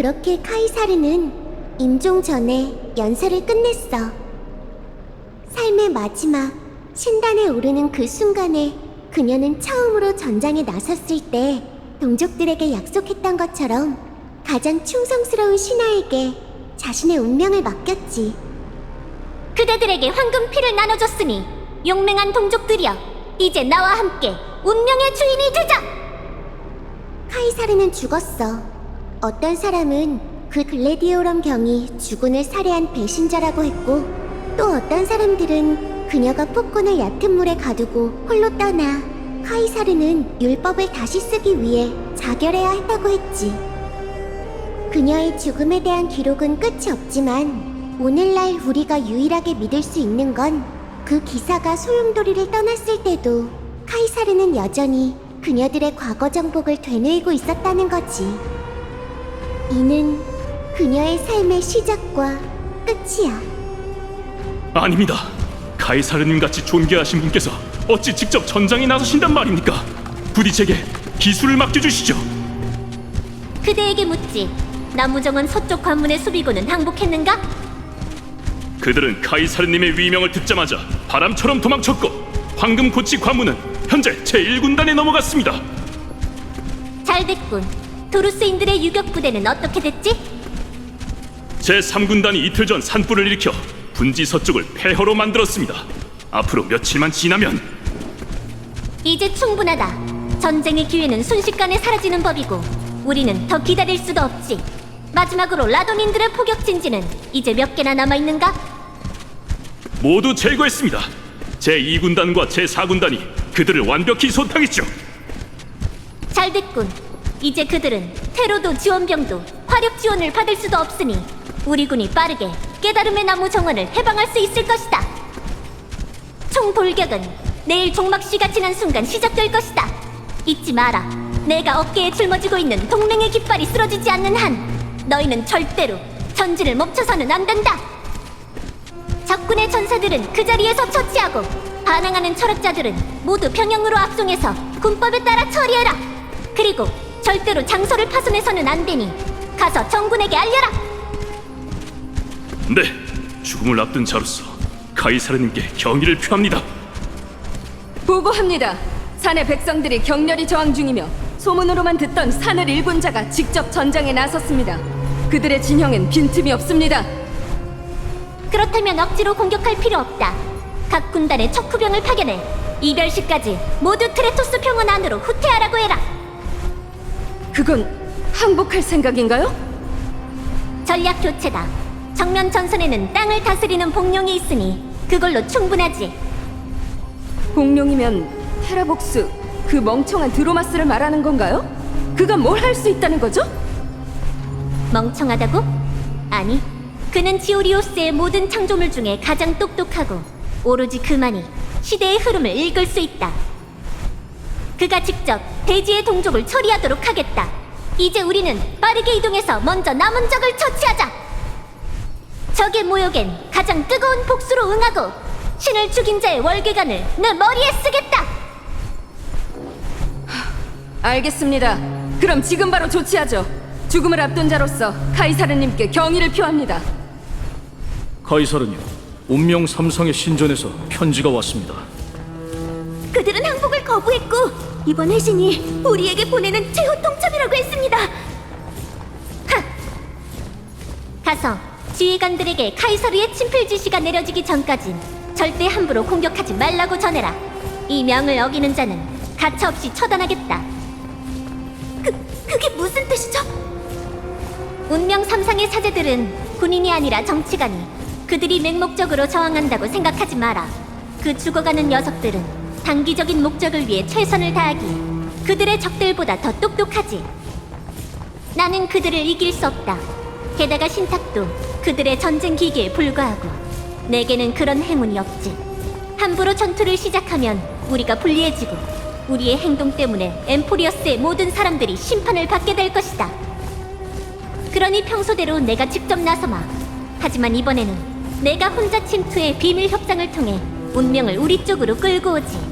그렇게 카이사르는 임종 전에 연설을 끝냈어. 삶의 마지막 신단에 오르는 그 순간에 그녀는 처음으로 전장에 나섰을 때 동족들에게 약속했던 것처럼 가장 충성스러운 신하에게 자신의 운명을 맡겼지. 그대들에게 황금 피를 나눠줬으니 용맹한 동족들이여 이제 나와 함께 운명의 주인이 되자 카이사르는 죽었어. 어떤 사람은 그 글래디오럼 경이 주군을 살해한 배신자라고 했고, 또 어떤 사람들은 그녀가 폭군을 얕은 물에 가두고 홀로 떠나 카이사르는 율법을 다시 쓰기 위해 자결해야 했다고 했지. 그녀의 죽음에 대한 기록은 끝이 없지만 오늘날 우리가 유일하게 믿을 수 있는 건 그 기사가 소용돌이를 떠났을 때도 카이사르는 여전히 그녀들의 과거 정복을 되뇌이고 있었다는 거지. 이는 그녀의 삶의 시작과 끝이야. 아닙니다. 카이사르님 같이 존귀하신 분께서 어찌 직접 전장에 나서신단 말입니까? 부디 제게 기술을 맡겨주시죠. 그대에게 묻지 나무정원 서쪽 관문의 수비군은 항복했는가? 그들은 카이사르님의 위명을 듣자마자 바람처럼 도망쳤고 황금 고치 관문은 현재 제1군단에 넘어갔습니다. 잘 됐군 도루스인들의 유격 부대는 어떻게 됐지? 제3군단이 이틀 전 산불을 일으켜 분지 서쪽을 폐허로 만들었습니다. 앞으로 며칠만 지나면 이제 충분하다 전쟁의 기회는 순식간에 사라지는 법이고 우리는 더 기다릴 수도 없지 마지막으로 라돈인들의 포격 진지는 이제 몇 개나 남아 있는가? 모두 제거했습니다. 제2군단과 제4군단이 그들을 완벽히 소탕했죠. 잘 됐군. 이제 그들은 테로도 지원병도 화력 지원을 받을 수도 없으니 우리 군이 빠르게 깨달음의 나무 정원을 해방할 수 있을 것이다. 총 돌격은 내일 종막 시가 지난 순간 시작될 것이다. 잊지 마라. 내가 어깨에 짊어지고 있는 동맹의 깃발이 쓰러지지 않는 한 너희는 절대로 전진을 멈춰서는 안 된다. 적군의 전사들은 그 자리에서 처치하고 반항하는 철학자들은 모두 평영으로 압송해서 군법에 따라 처리해라. 그리고 절대로 장소를 파손해서는 안 되니 가서 정군에게 알려라. 네, 죽음을 앞둔 자로서 카이사르님께 경의를 표합니다. 보고합니다. 산의 백성들이 격렬히 저항 중이며 소문으로만 듣던 산을 일군 자가 직접 전장에 나섰습니다. 그들의 진영엔 빈틈이 없습니다. 그렇다면 억지로 공격할 필요 없다. 각 군단의 척후병을 파견해 이별시까지 모두 트레토스 평원 안으로 후퇴하라고 해라. 그건 항복할 생각인가요? 전략 교체다. 정면 전선에는 땅을 다스리는 복룡이 있으니 그걸로 충분하지. 공룡이면 테라복스 그 멍청한 드로마스를 말하는 건가요? 그가 뭘 할 수 있다는 거죠? 멍청하다고? 아니, 그는 지오리오스의 모든 창조물 중에 가장 똑똑하고 오로지 그만이 시대의 흐름을 읽을 수 있다. 그가 직접 대지의 동족을 처리하도록 하겠다. 이제 우리는 빠르게 이동해서 먼저 남은 적을 처치하자. 적의 모욕엔 가장 뜨거운 복수로 응하고 신을 죽인 자의 월계관을 내 머리에 쓰겠다. 알겠습니다. 그럼 지금 바로 조치하죠. 죽음을 앞둔 자로서 카이사르님께 경의를 표합니다. 카이사르님, 운명 삼성의 신전에서 편지가 왔습니다. 그들은 항복을 거부했고 이번 회신이 우리에게 보내는 최후 통첩이라고 했습니다. 하! 가서 지휘관들에게 카이사르의 친필 지시가 내려지기 전까진 절대 함부로 공격하지 말라고 전해라. 이 명을 어기는 자는 가차없이 처단하겠다. 그 그게 무슨 뜻이죠? 운명 삼상의 사제들은 군인이 아니라 정치관이 그들이 맹목적으로 저항한다고 생각하지 마라. 그 죽어가는 녀석들은 단기적인 목적을 위해 최선을 다하기 그들의 적들보다 더 똑똑하지. 나는 그들을 이길 수 없다. 게다가 신탁도 그들의 전쟁 기계에 불과하고 내게는 그런 행운이 없지. 함부로 전투를 시작하면 우리가 불리해지고 우리의 행동 때문에 엠포리어스의 모든 사람들이 심판을 받게 될 것이다. 그러니 평소대로 내가 직접 나서마. 하지만 이번에는 내가 혼자 침투해 비밀 협상을 통해 운명을 우리 쪽으로 끌고 오지.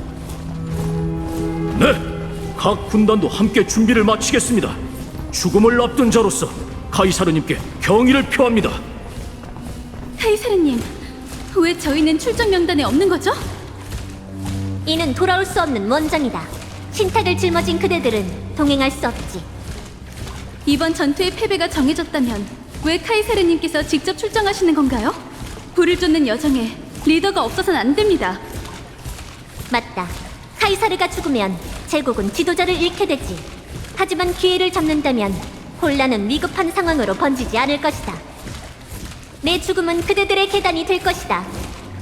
네, 각 군단도 함께 준비를 마치겠습니다. 죽음을 앞둔 자로서 카이사르님께 경의를 표합니다. 카이사르님, 왜 저희는 출전 명단에 없는 거죠? 이는 돌아올 수 없는 원정이다. 신탁을 짊어진 그대들은 동행할 수 없지. 이번 전투의 패배가 정해졌다면 왜 카이사르님께서 직접 출정하시는 건가요? 불을 쫓는 여정에 리더가 없어서는 안 됩니다. 맞다. 카이사르가 죽으면 제국은 지도자를 잃게 되지. 하지만 기회를 잡는다면 혼란은 위급한 상황으로 번지지 않을 것이다. 내 죽음은 그대들의 계단이 될 것이다.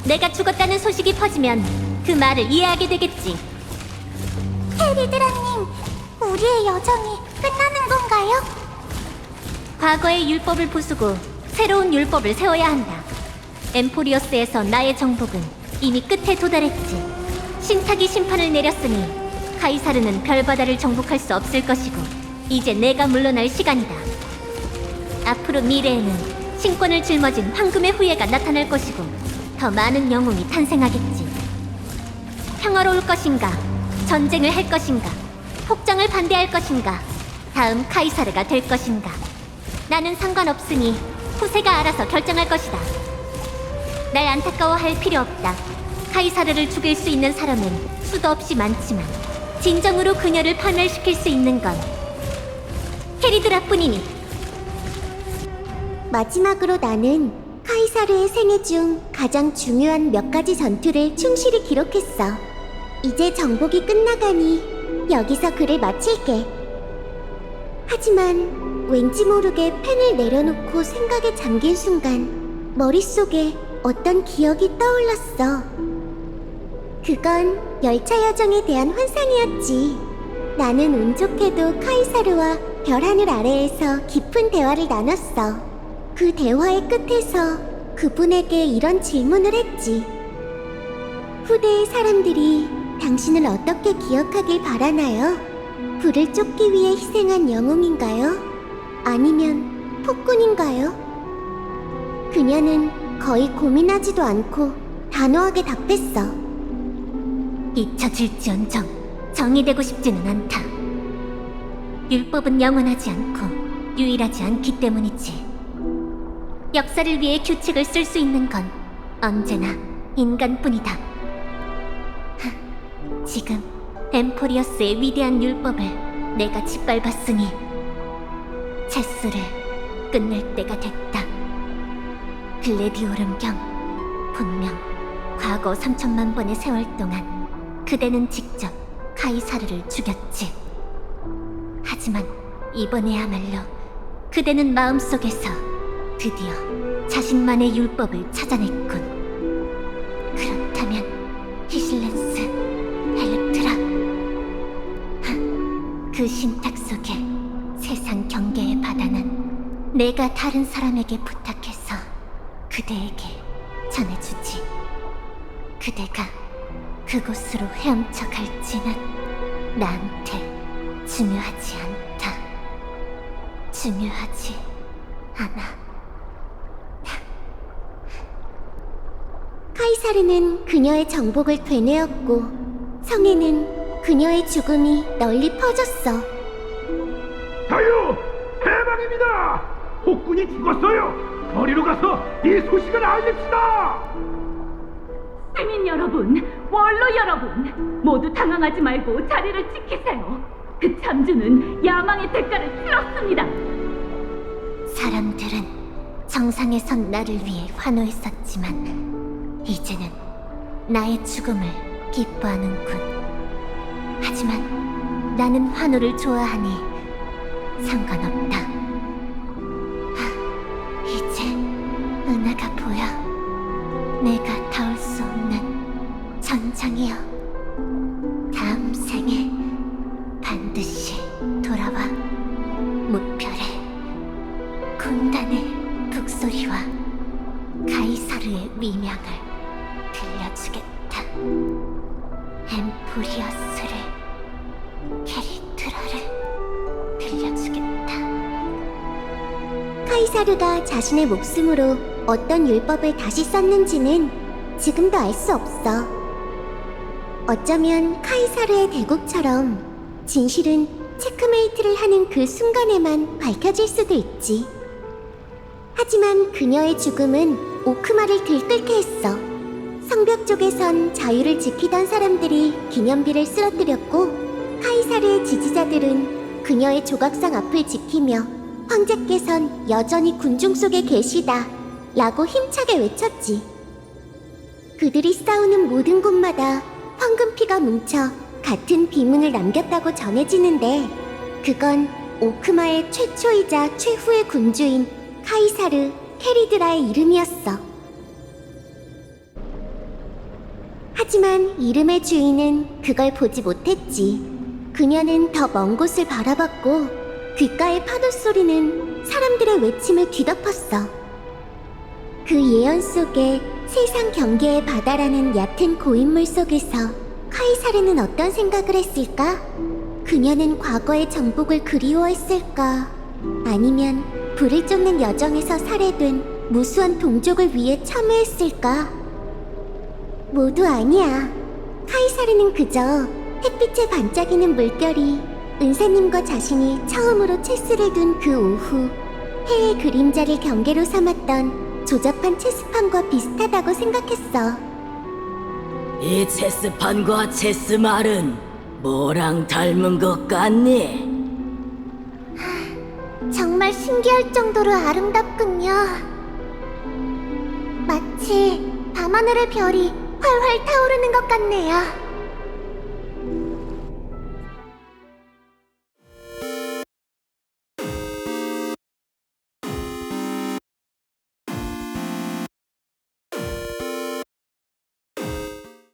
내가 죽었다는 소식이 퍼지면 그 말을 이해하게 되겠지. 헤리드라님, 우리의 여정이 끝나는 건가요? 과거의 율법을 부수고 새로운 율법을 세워야 한다. 엠포리어스에서 나의 정복은 이미 끝에 도달했지. 신탁이 심판을 내렸으니 카이사르는 별바다를 정복할 수 없을 것이고 이제 내가 물러날 시간이다. 앞으로 미래에는 신권을 짊어진 황금의 후예가 나타날 것이고 더 많은 영웅이 탄생하겠지. 평화로울 것인가? 전쟁을 할 것인가? 폭정을 반대할 것인가? 다음 카이사르가 될 것인가? 나는 상관없으니 후세가 알아서 결정할 것이다. 날 안타까워할 필요 없다. 카이사르를 죽일 수 있는 사람은 수도 없이 많지만 진정으로 그녀를 파멸시킬 수 있는 건 헤리드라뿐이니 마지막으로 나는 카이사르의 생애 중 가장 중요한 몇 가지 전투를 충실히 기록했어. 이제 정복이 끝나가니 여기서 글을 마칠게. 하지만 왠지 모르게 펜을 내려놓고 생각에 잠긴 순간 머릿속에 어떤 기억이 떠올랐어. 그건 열차 여정에 대한 환상이었지. 나는 운 좋게도 카이사르와 별 하늘 아래에서 깊은 대화를 나눴어. 그 대화의 끝에서 그분에게 이런 질문을 했지. 후대의 사람들이 당신을 어떻게 기억하길 바라나요? 불을 쫓기 위해 희생한 영웅인가요? 아니면 폭군인가요? 그녀는 거의 고민하지도 않고 단호하게 답했어. 잊혀질지언정 정의되고 싶지는 않다. 율법은 영원하지 않고 유일하지 않기 때문이지. 역사를 위해 규칙을 쓸 수 있는 건 언제나 인간뿐이다. 하, 지금 엠포리어스의 위대한 율법을 내가 짓밟았으니 체스를 끝낼 때가 됐다. 글래디오름 경 분명 과거 3천만 번의 세월 동안 그대는 직접 카이사르를 죽였지. 하지만 이번에야말로 그대는 마음속에서 드디어 자신만의 율법을 찾아냈군. 그렇다면 히실렌스, 엘렉트라 하, 그 신탁 속에 세상 경계의 바다는 내가 다른 사람에게 부탁해서 그대에게 전해주지. 그대가 그곳으로 헤엄쳐 갈지는 나한테 중요하지 않다. 중요하지 않아. 카이사르는 그녀의 정복을 되뇌었고 성에는 그녀의 죽음이 널리 퍼졌어. 자유 대박입니다! 폭군이 죽었어요. 거리로 가서 이 소식을 알립시다. 시민 여러분, 원로 여러분, 모두 당황하지 말고 자리를 지키세요. 그 참주는 야망의 대가를 치렀습니다. 사람들은 정상에 선 나를 위해 환호했었지만 이제는 나의 죽음을 기뻐하는군. 하지만 나는 환호를 좋아하니 상관없다. 엠포리어스를 캐리트라를 들려주겠다. 카이사르가 자신의 목숨으로 어떤 율법을 다시 썼는지는 지금도 알 수 없어. 어쩌면 카이사르의 대국처럼 진실은 체크메이트를 하는 그 순간에만 밝혀질 수도 있지. 하지만 그녀의 죽음은 오크마를 들끓게 했어. 성벽 쪽에선 자유를 지키던 사람들이 기념비를 쓰러뜨렸고 카이사르의 지지자들은 그녀의 조각상 앞을 지키며 황제께선 여전히 군중 속에 계시다 라고 힘차게 외쳤지. 그들이 싸우는 모든 곳마다 황금피가 뭉쳐 같은 비문을 남겼다고 전해지는데 그건 오크마의 최초이자 최후의 군주인 카이사르 케리드라의 이름이었어. 하지만 이름의 주인은 그걸 보지 못했지. 그녀는 더 먼 곳을 바라봤고 귓가의 파도 소리는 사람들의 외침을 뒤덮었어. 그 예언 속에 세상 경계의 바다라는 얕은 고인물 속에서 카이사르는 어떤 생각을 했을까? 그녀는 과거의 정복을 그리워했을까? 아니면 불을 쫓는 여정에서 살해된 무수한 동족을 위해 참여했을까? 모두 아니야. 카이사르는 그저 햇빛에 반짝이는 물결이 은사님과 자신이 처음으로 체스를 둔 그 오후 해의 그림자를 경계로 삼았던 조잡한 체스판과 비슷하다고 생각했어. 이 체스판과 체스말은 뭐랑 닮은 것 같니? 정말 신기할 정도로 아름답군요. 마치 밤하늘의 별이 활활 타오르는 것 같네요.